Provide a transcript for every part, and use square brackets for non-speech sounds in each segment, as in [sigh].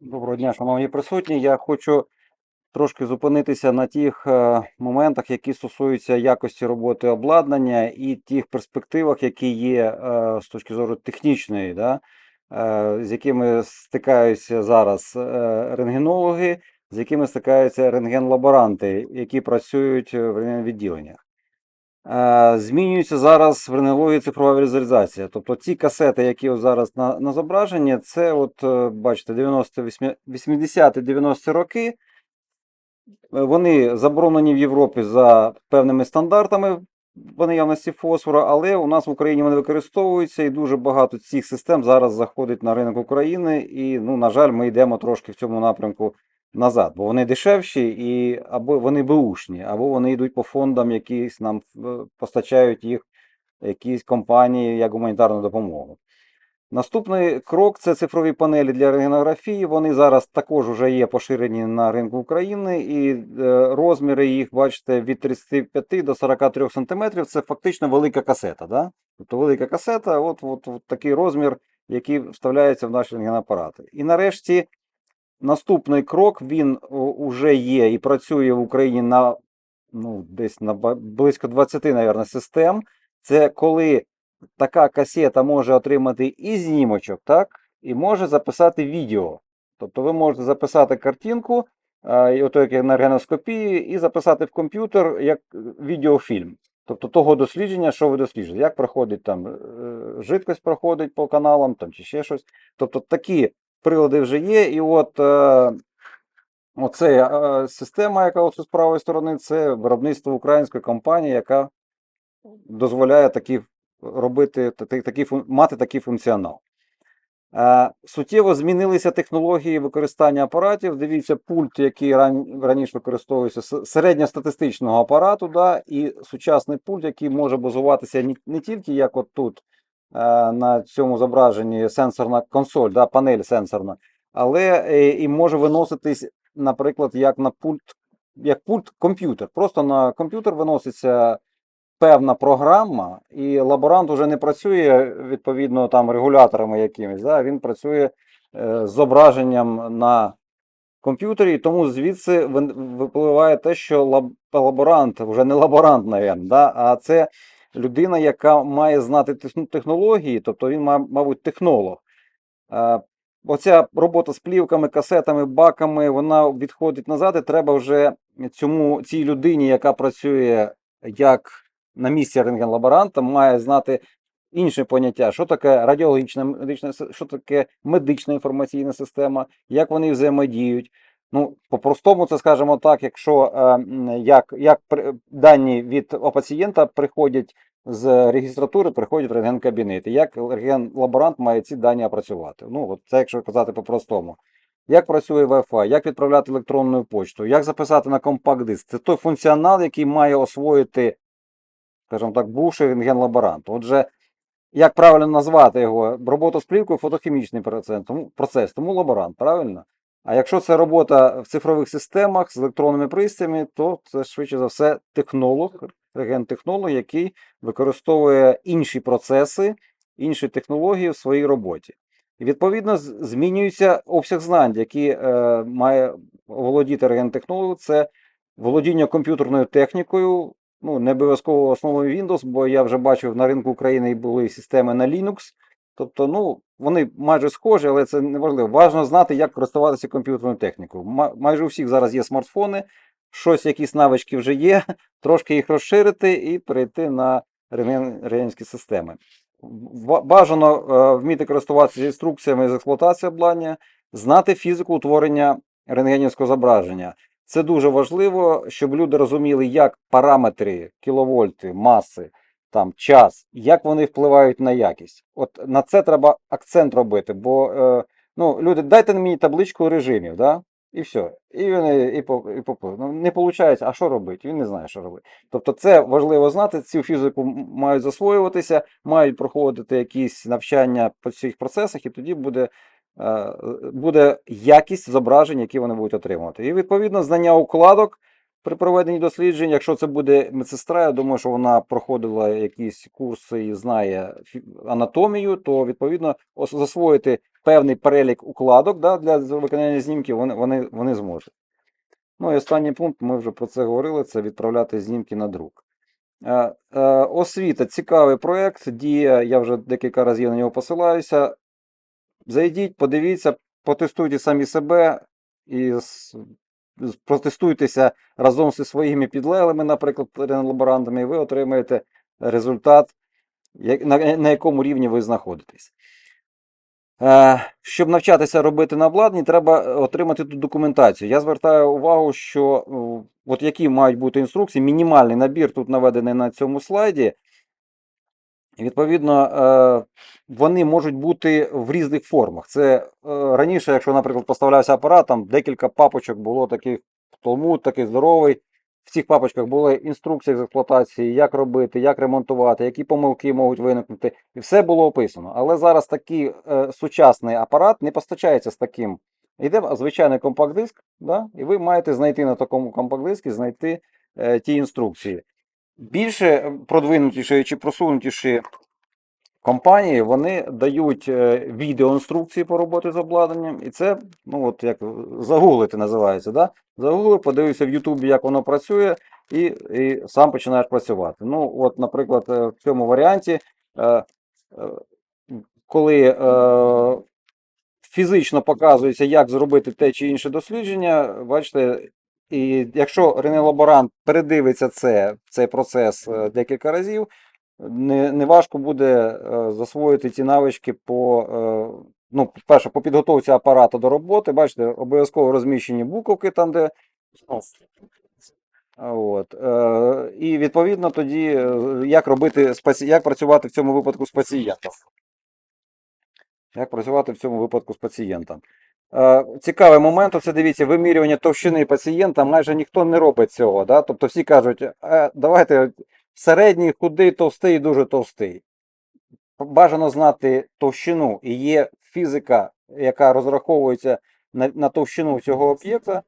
Доброго дня, шановні присутні. Я хочу трошки зупинитися на тих е, моментах, які стосуються якості роботи обладнання і тих перспективах, які є е, з точки зору технічної, да, е, з якими стикаються зараз рентгенологи, з якими стикаються рентген-лаборанти, які працюють в рентген-відділеннях. Е, Змінюється зараз в рентгенології цифрова візуалізація. Тобто ці касети, які зараз на, на зображенні, це от, е, бачите, 90, 80-90 роки. Е, Вони заборонені в Європі за певними стандартами по наявності фосфору, але у нас в Україні вони використовуються і дуже багато цих систем зараз заходить на ринок України. І, ну, на жаль, ми йдемо трошки в цьому напрямку назад, бо вони дешевші і або вони беушні, або вони йдуть по фондам, якісь нам е, постачають їх якісь компанії як гуманітарну допомогу. Наступний крок це цифрові панелі для рентгенографії. Вони зараз також вже є поширені на ринку України, і е, розміри їх, бачите, від 35 до 43 см. Це фактично велика касета. Да? Тобто велика касета, от, от, от такий розмір, який вставляється в наші рентгенапарати. І нарешті наступний крок він вже є і працює в Україні на ну, десь на близько 20, наверное, систем. Це коли така касета може отримати і знімочок, так, і може записати відео. Тобто ви можете записати картинку, ото як на рентгеноскопії, і записати в комп'ютер як е, відеофільм. Тобто того дослідження, що ви досліджуєте, як проходить там е, жидкость проходить по каналам там, чи ще щось. Тобто такі прилади вже є. І от е, оце е, система, яка от з правої сторони, це виробництво української компанії, яка дозволяє такі робити, та- та- такі, мати такий функціонал. Е, Суттєво змінилися технології використання апаратів. Дивіться, пульт, який ран- раніше використовувався середньостатистичного апарату, да, і сучасний пульт, який може базуватися не, не тільки як от тут на цьому зображенні сенсорна консоль, да, панель сенсорна, але е, і може виноситись, наприклад, як на пульт, як пульт комп'ютер. Просто на комп'ютер виноситься певна програма, і лаборант вже не працює відповідно там регуляторами якимись. Да? Він працює е, з зображенням на комп'ютері, тому звідси випливає те, що лаборант вже не лаборант, навіть, да? а це людина, яка має знати технології, тобто він, ма- мабуть, технолог. Оця робота з плівками, касетами, баками, вона відходить назад, і треба вже цьому, цій людині, яка працює як на місці рентген-лаборанта, має знати інше поняття, що таке радіологічна медична, що таке медична інформаційна система, як вони взаємодіють. Ну, по-простому, це скажімо так, якщо е, як, як дані від пацієнта приходять з регістратури, приходять в рентген-кабінет, і як рентген-лаборант має ці дані опрацювати. Ну, от це якщо казати по-простому. Як працює Wi-Fi, як відправляти електронну почту, як записати на компакт-диск. Це той функціонал, який має освоїти, скажімо так, бувший рентген-лаборант. Отже, як правильно назвати його? Робота з плівкою фотохімічний процес, тому лаборант, правильно? А якщо це робота в цифрових системах з електронними пристроями, то це швидше за все технолог, реген-технолог, який використовує інші процеси, інші технології в своїй роботі. І відповідно змінюється обсяг знань, які е, має володіти реген-технолог. Це володіння комп'ютерною технікою, ну, не обов'язково основою Windows, бо я вже бачив на ринку України були системи на Linux. Тобто, ну, вони майже схожі, але це не важливо. Важно знати, як користуватися комп'ютерною технікою. Майже у всіх зараз є смартфони, щось, якісь навички вже є, [laughs] трошки їх розширити і перейти на рентген- рентгенські системи. Бажано е, вміти користуватися інструкціями з експлуатації обладнання, знати фізику утворення рентгенівського зображення. Це дуже важливо, щоб люди розуміли, як параметри, кіловольти, маси, там, час, як вони впливають на якість. От на це треба акцент робити, бо е, ну, люди, дайте мені табличку режимів, да? і все. І він і, по, і. Ну, не виходить, а що робити? Він не знає, що робити. Тобто це важливо знати, цю фізику мають засвоюватися, мають проходити якісь навчання по цих процесах, і тоді буде, е, буде якість зображень, які вони будуть отримувати. І відповідно знання укладок При проведенні досліджень, якщо це буде медсестра, я думаю, що вона проходила якісь курси і знає анатомію, то відповідно засвоїти певний перелік укладок да, для виконання знімків вони, вони, вони зможуть. Ну і останній пункт, ми вже про це говорили, це відправляти знімки на друк. Е, е, Освіта цікавий проєкт, діє, я вже декілька разів на нього посилаюся. Зайдіть, подивіться, потестуйте самі себе і протестуйтеся разом зі своїми підлеглими, наприклад, лаборантами, і ви отримаєте результат, на, якому рівні ви знаходитесь. Е, Щоб навчатися робити на обладнанні, треба отримати ту документацію. Я звертаю увагу, що от які мають бути інструкції, мінімальний набір тут наведений на цьому слайді. Відповідно, е, вони можуть бути в різних формах. Це е, раніше, якщо, наприклад, поставлявся апарат, там декілька папочок було таких, Талмуд такий здоровий. В цих папочках були інструкції з експлуатації, як робити, як ремонтувати, які помилки можуть виникнути. І все було описано. Але зараз такий е, сучасний апарат не постачається з таким. Йде звичайний компакт-диск, да? і ви маєте знайти на такому компакт-диску знайти е, ті інструкції. Більше е, продвинутіші чи просунутіші компанії вони дають е, відеоінструкції по роботі з обладнанням, і це, ну от як загуглити називається. Да? Загугли, подивився в Ютубі, як воно працює, і, і сам починаєш працювати. Ну, от, наприклад, е, в цьому варіанті, коли фізично показується, як зробити те чи інше дослідження, бачите, і якщо рентген-лаборант передивиться це, цей процес е, декілька разів, не, не важко буде е, засвоїти ті навички по, е, ну, по-перше, по підготовці апарату до роботи. Бачите, обов'язково розміщені буковки там, де. От. Е, і відповідно тоді, як робити як працювати в цьому випадку з пацієнтом. Як працювати в цьому випадку з пацієнтом. Е, Цікавий момент, це дивіться, вимірювання товщини пацієнта, майже ніхто не робить цього. Да? Тобто всі кажуть, «Е, давайте середній, худий, товстий і дуже товстий. Бажано знати товщину, і є фізика, яка розраховується на, на товщину цього об'єкта.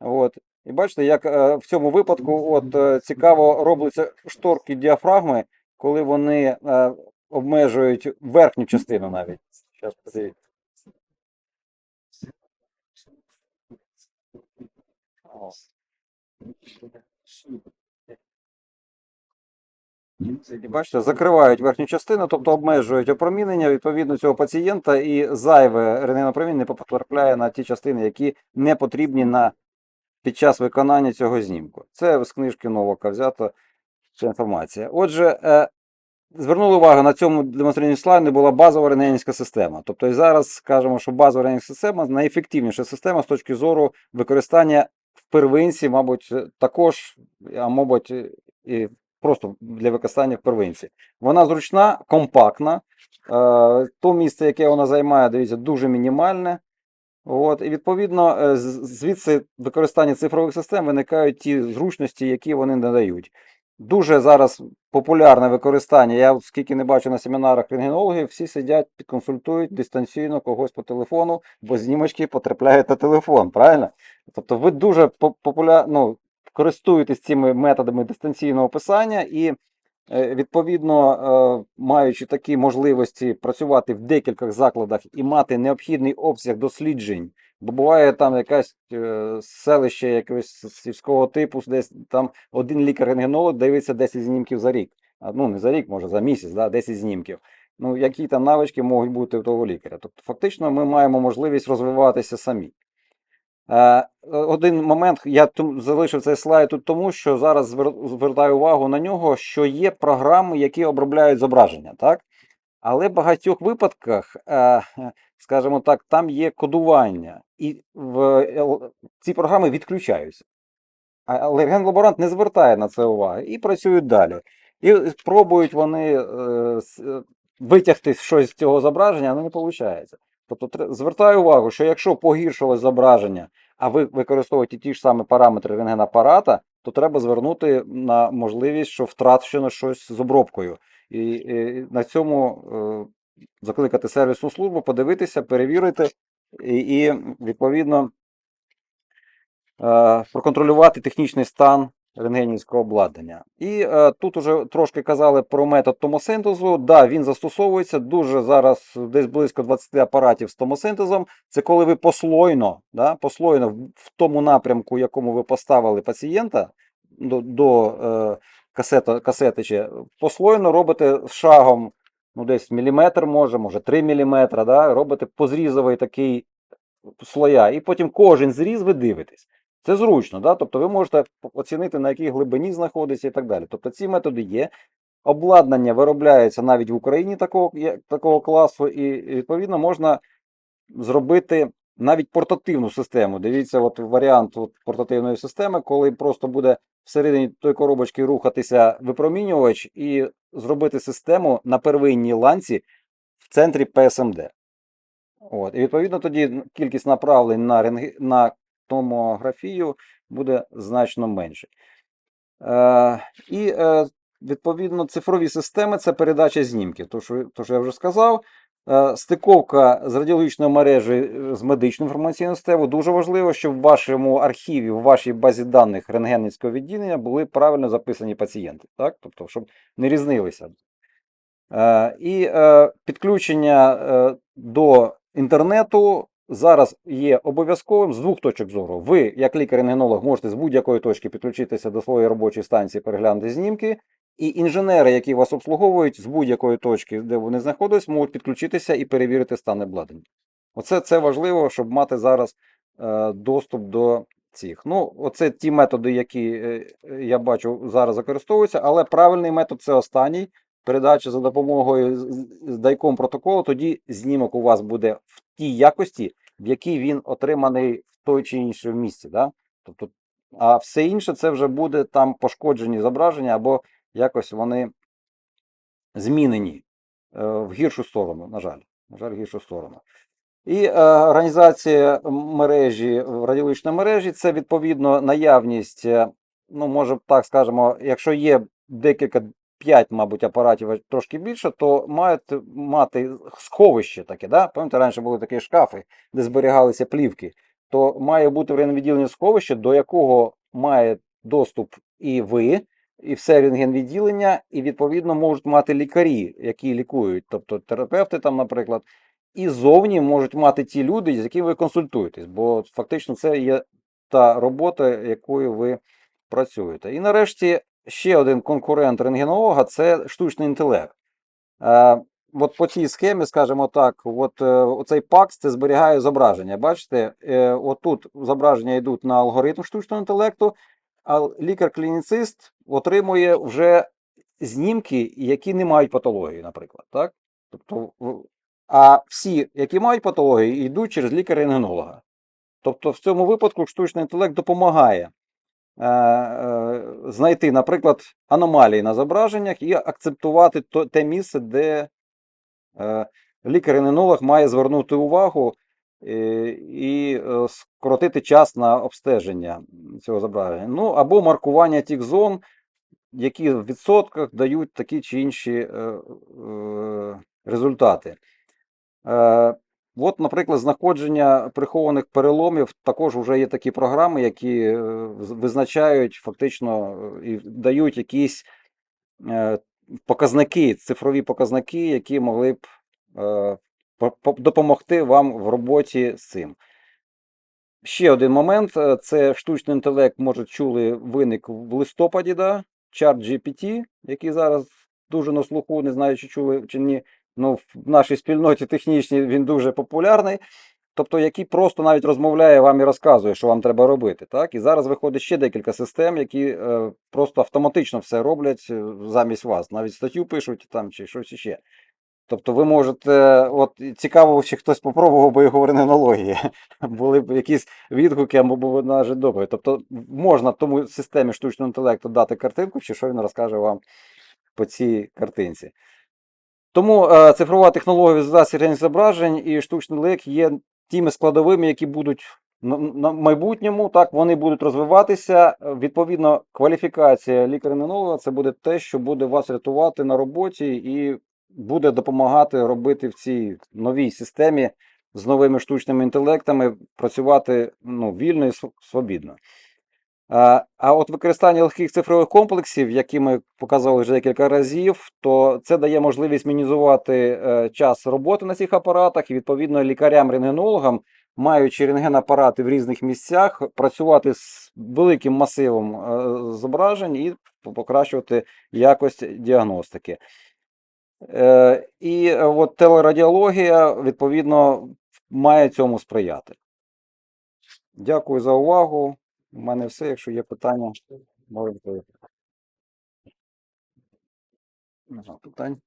От. І бачите, як е, в цьому випадку от, е, цікаво робляться шторки діафрагми, коли вони е, обмежують верхню частину навіть. Щас подивіться. О. І бачите, закривають верхню частину, тобто обмежують опромінення відповідно цього пацієнта, і зайве рентгенопромінення не потрапляє на ті частини, які не потрібні на, під час виконання цього знімку. Це з книжки Новака взята ця інформація. Отже, е, звернули увагу, на цьому демонстраційному слайді була базова рентгенівська система. Тобто і зараз скажемо, що базова рентгенівська система найефективніша система з точки зору використання первинці, мабуть, також, а мабуть, і просто для використання в первинці. Вона зручна, компактна. Е, то місце, яке вона займає, дивіться, дуже мінімальне. От, і відповідно, е, звідси використання цифрових систем виникають ті зручності, які вони надають. Дуже зараз популярне використання. Я скільки не бачу на семінарах рентгенологів, всі сидять, підконсультують дистанційно когось по телефону, бо знімочки потрапляють на телефон, правильно? Тобто ви дуже популярно ну, користуєтесь цими методами дистанційного писання і, е, відповідно, е, маючи такі можливості працювати в декількох закладах і мати необхідний обсяг досліджень, бо буває там якесь е, селище якогось сільського типу, десь там один лікар-рентгенолог дивиться 10 знімків за рік. А, Ну, не за рік, може, за місяць, да, 10 знімків. Ну, які там навички можуть бути у того лікаря? Тобто, фактично, ми маємо можливість розвиватися самі. Е, Один момент, я залишив цей слайд тут тому, що зараз звер- звертаю увагу на нього, що є програми, які обробляють зображення, так? Але в багатьох випадках, е, скажімо так, там є кодування, і в, е, ці програми відключаються. Але ген-лаборант не звертає на це уваги і працюють далі. І пробують вони е, витягти щось з цього зображення, але не виходить. Тобто звертаю увагу, що якщо погіршилось зображення, а ви використовуєте ті ж самі параметри рентгенапарата, то треба звернути на можливість, що втрачено щось з обробкою. І, і на цьому е, закликати сервісну службу, подивитися, перевірити і, і відповідно е, проконтролювати технічний стан рентгенівського обладнання. І е, тут уже трошки казали про метод томосинтезу. Да, він застосовується дуже зараз десь близько 20 апаратів з томосинтезом. Це коли ви послойно, да, послойно в тому напрямку, якому ви поставили пацієнта до, до е, касета, касетичі, послойно робите шагом ну, десь міліметр, може, може 3 міліметра, да, робите позрізовий такий слоя, і потім кожен зріз ви дивитесь. Це зручно, да? тобто ви можете оцінити, на якій глибині знаходиться і так далі. Тобто ці методи є. Обладнання виробляється навіть в Україні такого, такого класу, і, відповідно можна зробити навіть портативну систему. Дивіться, от варіант от портативної системи, коли просто буде всередині тої коробочки рухатися випромінювач і зробити систему на первинній ланці в центрі PSMD. От. І відповідно тоді кількість направлень на, рентге... на томографію буде значно менше. Е, і е, відповідно цифрові системи це передача знімків. То, що, то, що я вже сказав. Е, стиковка з радіологічної мережі е, з медичною інформаційною системою дуже важливо, щоб в вашому архіві, в вашій базі даних рентгенівського відділення були правильно записані пацієнти. Так? Тобто, щоб не різнилися. Е, І підключення до інтернету зараз є обов'язковим з двох точок зору. Ви, як лікар-рентгенолог, можете з будь-якої точки підключитися до своєї робочої станції, переглянути знімки. І інженери, які вас обслуговують з будь-якої точки, де вони знаходяться, можуть підключитися і перевірити стан обладнання. Оце це важливо, щоб мати зараз е, доступ до цих. Ну, оце ті методи, які е, я бачу зараз використовуються, але правильний метод це останній. Передача за допомогою з- дайком протоколу, тоді знімок у вас буде в тій якості, в якій він отриманий в той чи іншому місці. Да? Тобто, а все інше це вже буде там пошкоджені зображення або якось вони змінені е, в гіршу сторону, на жаль. На жаль, в гіршу сторону. І е, організація мережі, в радіологічної мережі це відповідно наявність, е, ну, може так скажемо, якщо є декілька, 5, мабуть, апаратів трошки більше, то мають мати сховище таке. Да? Пам'ятаєте, раніше були такі шкафи, де зберігалися плівки. То має бути в рентгенвідділенні сховище, до якого має доступ і ви, і все рентгенвідділення, і відповідно можуть мати лікарі, які лікують, тобто терапевти там, наприклад. І зовні можуть мати ті люди, з якими ви консультуєтесь, бо фактично це є та робота, якою ви працюєте. І нарешті ще один конкурент рентгенолога це штучний інтелект. От по цій схемі, скажімо так, от е, оцей пакс це зберігає зображення. Бачите, е, отут зображення йдуть на алгоритм штучного інтелекту, а лікар-клініцист отримує вже знімки, які не мають патології, наприклад. Так? Тобто, а всі, які мають патології, йдуть через лікаря-рентгенолога. Тобто, в цьому випадку штучний інтелект допомагає е, е, знайти, наприклад, аномалії на зображеннях і акцептувати то, те місце, де е, лікар-рентгенолог має звернути увагу і е, скоротити час на обстеження цього зображення. Ну або маркування тих зон, які в відсотках дають такі чи інші е, е, результати. Е, От, наприклад, знаходження прихованих переломів також вже є такі програми, які е, визначають фактично е, і дають якісь е, показники, цифрові показники, які могли б е, допомогти вам в роботі з цим. Ще один момент: е, це штучний інтелект, може, чули, виник в листопаді, да? ChatGPT, який зараз дуже на слуху, не знаю, чи чули чи ні. Ну, в нашій спільноті технічній він дуже популярний. Тобто, який просто навіть розмовляє вам і розказує, що вам треба робити. Так? І зараз виходить ще декілька систем, які е, просто автоматично все роблять е, замість вас. Навіть статтю пишуть там чи щось іще. Тобто ви можете, от цікаво, чи хтось попробував би його рентгенології. [laughs] Були б якісь відгуки, або було навіть добре. Тобто можна тому системі штучного інтелекту дати картинку, чи що він розкаже вам по цій картинці. Тому е, цифрова технологія візуалізації зображень і штучний інтелект є тими складовими, які будуть на, майбутньому, так вони будуть розвиватися. Відповідно, кваліфікація лікаря-рентгенолога це буде те, що буде вас рятувати на роботі і буде допомагати робити в цій новій системі з новими штучними інтелектами працювати ну, вільно і свобідно. А, а от використання легких цифрових комплексів, які ми показували вже декілька разів, то це дає можливість мінімізувати е, час роботи на цих апаратах, і відповідно лікарям-рентгенологам, маючи рентгенапарати в різних місцях, працювати з великим масивом е, зображень і покращувати якість діагностики. Е, і е, от телерадіологія, відповідно, має цьому сприяти. Дякую за увагу. У мене все. Якщо є питання, можемо відповісти. Питань.